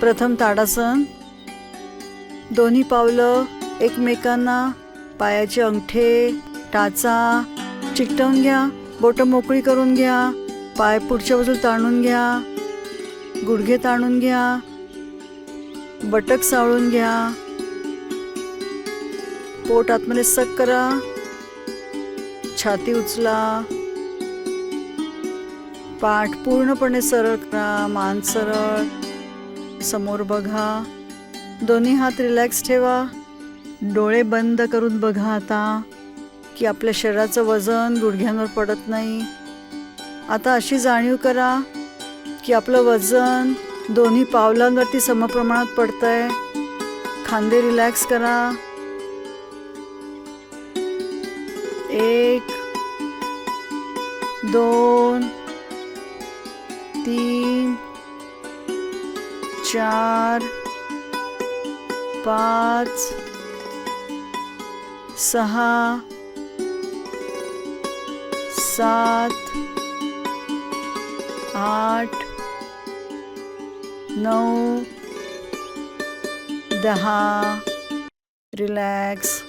प्रथम ताडासन दोन्ही पावलं एकमेकांना पायाचे अंगठे टाचा चिकटवून घ्या बोटं मोकळी करून घ्या पाय पुढच्या बाजूला ताणून घ्या गुडघे ताणून घ्या बटक सावळून घ्या. पोट आतमध्ये सक करा. छाती उचला. पाठ पूर्णपणे सरळ करा मान सरळ. समोर बघा. दोन्ही हात रिलॅक्स ठेवा. डोळे बंद करून बघा आता की आपल्या शरीराचं वजन गुडघ्यांवर पडत नाही. आता अशी जाणीव करा की आपलं वजन दोन्ही पावलांवरती समप्रमाणात पडतंय. खांदे रिलॅक्स करा. एक दोन तीन चार पाँच सहा सात आठ नौ दहा। रिलॅक्स।